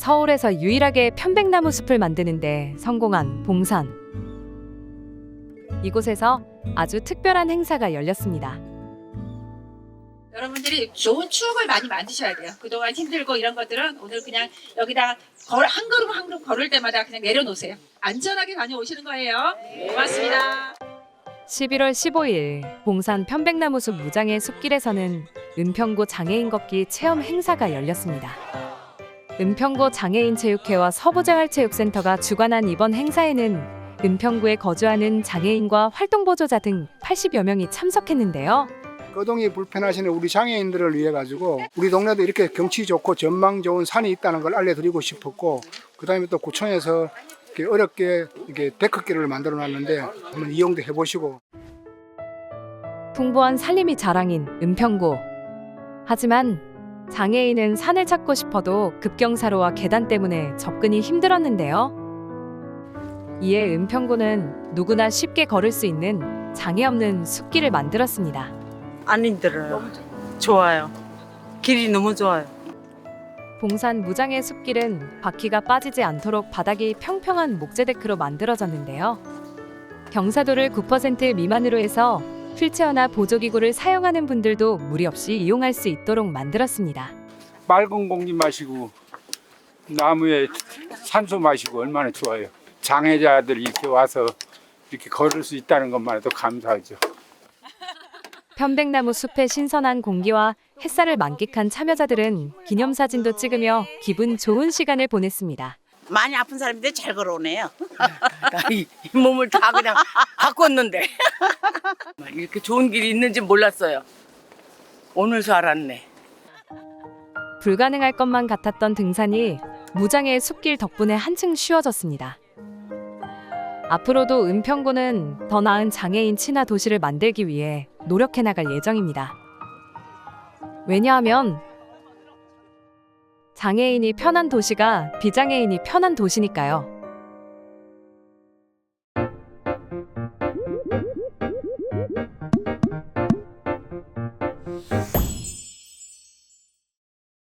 서울에서 유일하게 편백나무 숲을 만드는데 성공한 봉산. 이곳에서 아주 특별한 행사가 열렸습니다. 여러분들이 좋은 추억을 많이 만드셔야 돼요. 그동안 힘들고 이런 것들은 오늘 그냥 여기다 걸, 한 걸음 한 걸음 걸을 때마다 그냥 내려놓으세요. 안전하게 다녀오시는 거예요. 고맙습니다. 11월 15일 봉산 편백나무 숲 무장의 숲길에서는 은평구 장애인 걷기 체험 행사가 열렸습니다. 은평구 장애인 체육회와 서부재활체육센터가 주관한 이번 행사에는 은평구에 거주하는 장애인과 활동보조자 등 80여 명이 참석했는데요. 거동이 불편하시는 우리 장애인들을 위해 가지고 우리 동네도 이렇게 경치 좋고 전망 좋은 산이 있다는 걸 알려드리고 싶었고 그다음에 또 구청에서 이렇게 어렵게 이렇게 데크길을 만들어 놨는데 한번 이용도 해보시고 풍부한 산림이 자랑인 은평구. 하지만 장애인은 산을 찾고 싶어도 급경사로와 계단 때문에 접근이 힘들었는데요. 이에 은평구는 누구나 쉽게 걸을 수 있는 장애 없는 숲길을 만들었습니다. 안 힘들어요. 좋아요. 길이 너무 좋아요. 봉산 무장의 숲길은 바퀴가 빠지지 않도록 바닥이 평평한 목재 데크로 만들어졌는데요. 경사도를 9% 미만으로 해서 휠체어나 보조기구를 사용하는 분들도 무리 없이 이용할 수 있도록 만들었습니다. 맑은 공기 마시고 나무에 산소 마시고 얼마나 좋아요. 장애자들이 이렇게 와서 이렇게 걸을 수 있다는 것만 해도 감사하죠. 편백나무 숲의 신선한 공기와 햇살을 만끽한 참여자들은 기념사진도 찍으며 기분 좋은 시간을 보냈습니다. 많이 아픈 사람인데 잘 걸어오네요. 이, 이 몸을 다 그냥 바꿨는데 이렇게 좋은 길이 있는지 몰랐어요. 오늘서 알았네. 불가능할 것만 같았던 등산이 무장의 숲길 덕분에 한층 쉬워졌습니다. 앞으로도 은평구는 더 나은 장애인 친화 도시를 만들기 위해 노력해 나갈 예정입니다. 왜냐하면 장애인이 편한 도시가 비장애인이 편한 도시니까요.